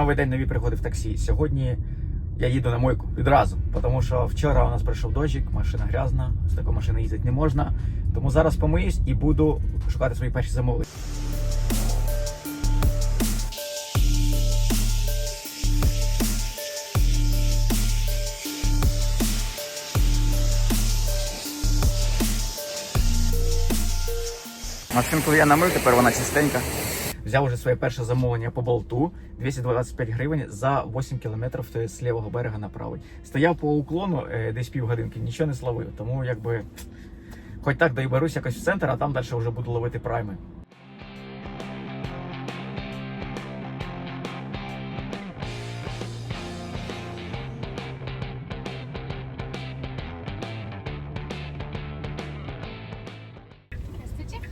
Новий день нові пригоди в таксі. Сьогодні я їду на мойку відразу, тому що вчора у нас прийшов дощик, машина грязна, з такої машини їздити не можна. Тому зараз помиюсь і буду шукати свої перші замовлення. Машинку я намив, тепер вона чистенька. Взяв уже своє перше замовлення по болту 225 гривень за 8 кілометрів з лівого берега на правий. Стояв по уклону е, десь півгодинки, нічого не словив. Тому якби хоч так доїберусь якось в центр, а там далі вже буду ловити прайми.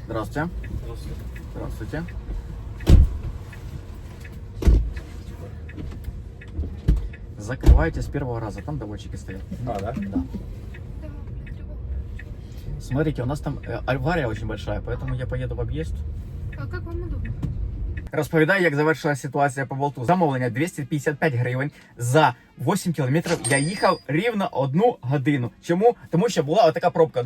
Здравствуйте. Здравствуйте. Здравствуйте. Закрывайте с первого раза, там доводчики стоят. А, да? Да. Да, тревога. Смотрите, у нас там э, авария очень большая, поэтому я поеду в об'їзд. А как вам удобно? Розповідаю, як завершилася ситуація по болту. Замовлення 255 гривень за 8 кілометрів. Я їхав рівно одну годину. Чому? Тому що була отака пробка.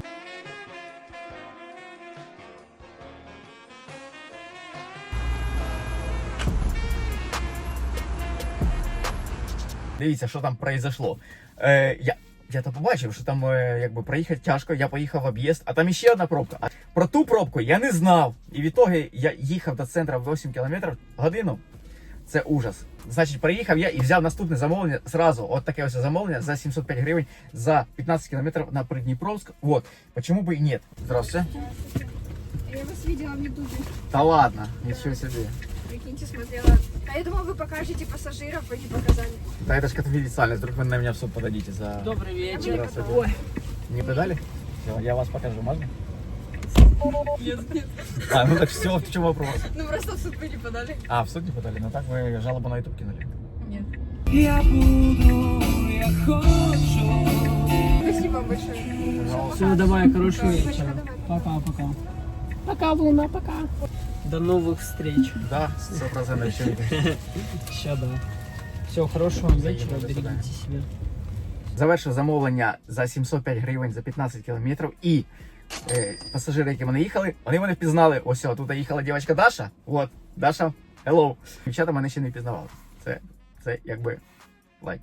Дивіться, що там произошло. Е, я, я то побачив, що там е, якби проїхати тяжко, я поїхав в об'їзд, а там іще одна пробка. А про ту пробку я не знав. І відтоді я їхав до центру 8 кілометрів годину. Це ужас. Значить, приїхав я і взяв наступне замовлення зразу. От таке ось замовлення за 705 гривень за 15 кілометрів на Придніпровськ. Вот. Почему бы и нет? Здравствуйте. Я вас видела в Ютубе. Да ладно, ничего себе. Прикиньте, смотрела. А я думала, вы покажете пассажиров, вы не показали. Да это же конфиденциальность, вдруг вы на меня в суд подадите за... Добрый вечер. Ой, Не подали? Всё, я вас покажу, можно? нет, нет. А, ну так все, в чем вопрос? Ну просто в суд вы не подали. А, в суд не подали? Ну так вы жалобу на YouTube кинули. Нет. Я буду, я хочу. Спасибо большое. Все, давай, хорошего вечера. Пока-пока. Пока, Луна, пока. До новых встреч. Да, 100% еще Ща, да. Все, хорошего вам вечера, берегите себя. Завершив замовлення за 705 гривень за 15 кілометрів. І е, пасажири, які мене їхали, вони мене впізнали. Ось, тут їхала дівчинка Даша. От, Даша, hello. Дівчата мене ще не впізнавали. Це, це якби лайк.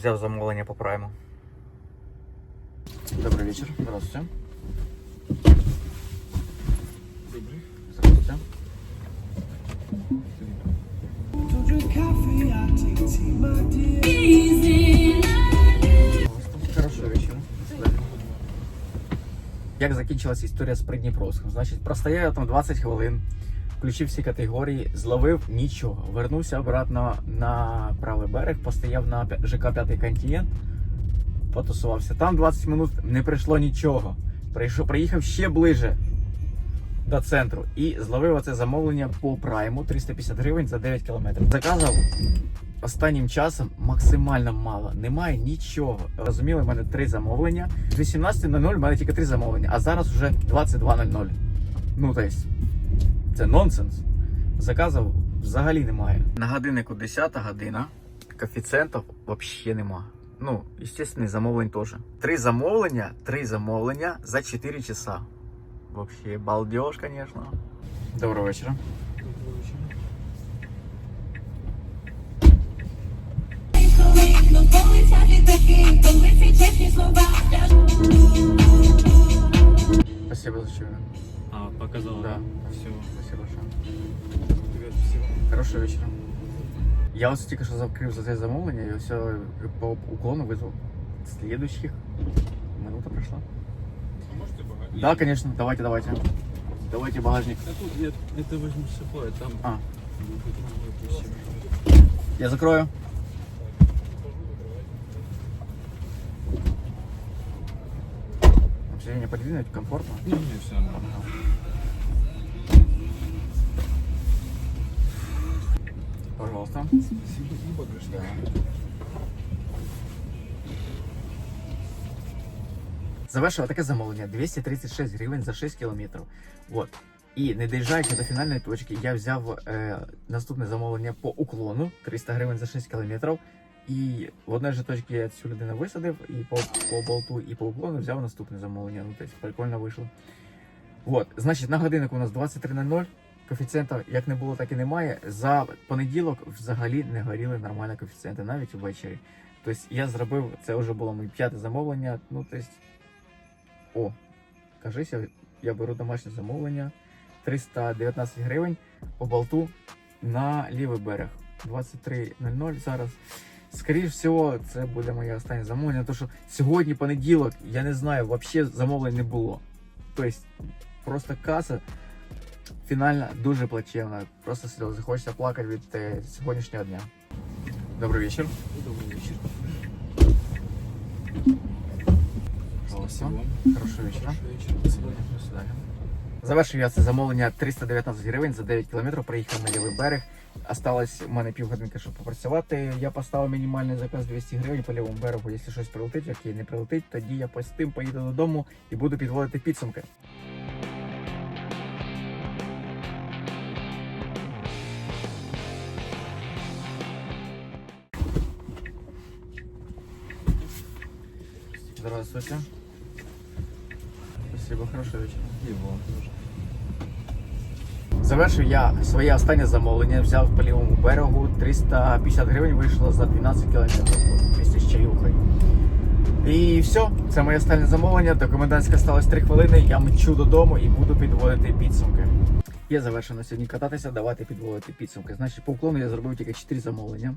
Взяв замовлення по прайму. Добрый вечер. Здравствуйте. Здравствуйте. My dear. Хорошого вечора. Як закінчилася історія з Придніпровськом? Значить, простояв я там 20 хвилин, включив всі категорії, зловив нічого. Вернувся обратно на правий берег, постояв на ЖК П'ятий континент, потусувався. Там 20 минут не прийшло нічого. Прийшов, приїхав ще ближе до центру і зловив оце замовлення по прайму 350 гривень за 9 кілометрів. Заказав останнім часом максимально мало. Немає нічого. Розуміли, в мене три замовлення. З 18.00 в мене тільки три замовлення, а зараз вже 22.00. Ну, тобто, це нонсенс. Заказів взагалі немає. На годиннику 10 година. Коефіцієнтів взагалі нема. Ну, естественно, замовлень теж. Три замовлення, три замовлення за 4 часа. Вообще балдеж, конечно. Доброго вечора. Ну, коли коли ці чесні А, показал, Да. Все. Спасибо большое. Хорошого вечора. Я ось тільки що закрив за це замовлення і все по уклону визвав слідуючих. Минута пройшла. Можете багажник? Да, конечно, давайте, давайте. Давайте багажник. Да тут нет, это возьму с собой, а там... А, Допустим. я закрою. Сиденье подвинуть, комфортно. Не, не, все нормально. Пожалуйста. Завершила таке замовлення 236 гривень за 6 кілометрів. От. І не доїжджаючи до фінальної точки, я взяв е, наступне замовлення по уклону 300 гривень за 6 кілометрів. І в одній же точці я цю людину висадив, і по, по болту, і по уклону взяв наступне замовлення. Ну, тобто прикольно вийшло. От, значить, на годиннику у нас 23.00. Коефіцієнта як не було, так і немає. За понеділок взагалі не горіли нормально коефіцієнти, навіть ввечері. Тобто я зробив, це вже було моє п'яте замовлення. Ну, тобто, о, кажися, я беру домашнє замовлення 319 гривень по болту на лівий берег. 23.00 зараз. Скоріше всього, це буде моє останнє замовлення, тому що сьогодні понеділок, я не знаю, взагалі замовлень не було. Тобто, просто каса фінальна дуже плачевна. Просто сльози. Хочеться плакати від е, сьогоднішнього дня. Добрий вечір. Вечер. Пожалуйста. Спасибо. Хорошого вечора. До свидания. До свидання. Завершив я це замовлення 319 гривень за 9 кілометрів. Приїхав на лівий берег. Осталось у мене півгодинки, щоб попрацювати. Я поставив мінімальний заказ 200 гривень по лівому берегу. Якщо щось прилетить, як не прилетить, тоді я по тим поїду додому і буду підводити підсумки. Здравствуйте. Спасибо, хорошего вечера. И вам тоже. Завершив я своє останнє замовлення, взяв по лівому берегу 350 гривень вийшло за 12 кілометрів місті з чаюхою. І все, це моє останнє замовлення. До комендантська сталося 3 хвилини. Я мчу додому і буду підводити підсумки. Я завершено сьогодні кататися, давати підводити підсумки. Значить, по уклону я зробив тільки 4 замовлення.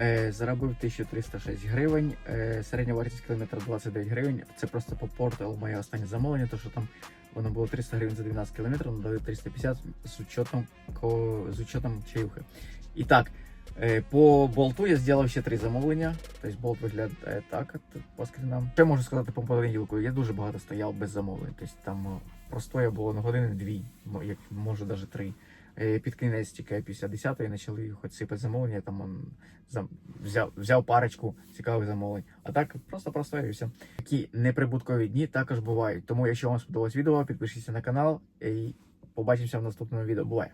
Е, заробив 1306 гривень, е, середня вартість кілометра 29 гривень. Це просто по порталу моє останнє замовлення, то що там воно було 300 гривень за 12 кілометрів, надали 350 з учетом, з учетом чаюхи. І так, е, по болту я зробив ще три замовлення. Тобто болт виглядає так по скрінам. Що можу сказати по понеділку? Я дуже багато стояв без замовлень. Тобто там простоя було на години дві, як може навіть три. Під кінець тільки після 10-ї почали хоч сипати замовлення, там он, зам, взяв, взяв парочку цікавих замовлень. А так просто простояв. Такі неприбуткові дні також бувають. Тому, якщо вам сподобалось відео, підпишіться на канал і побачимося в наступному відео. Буває!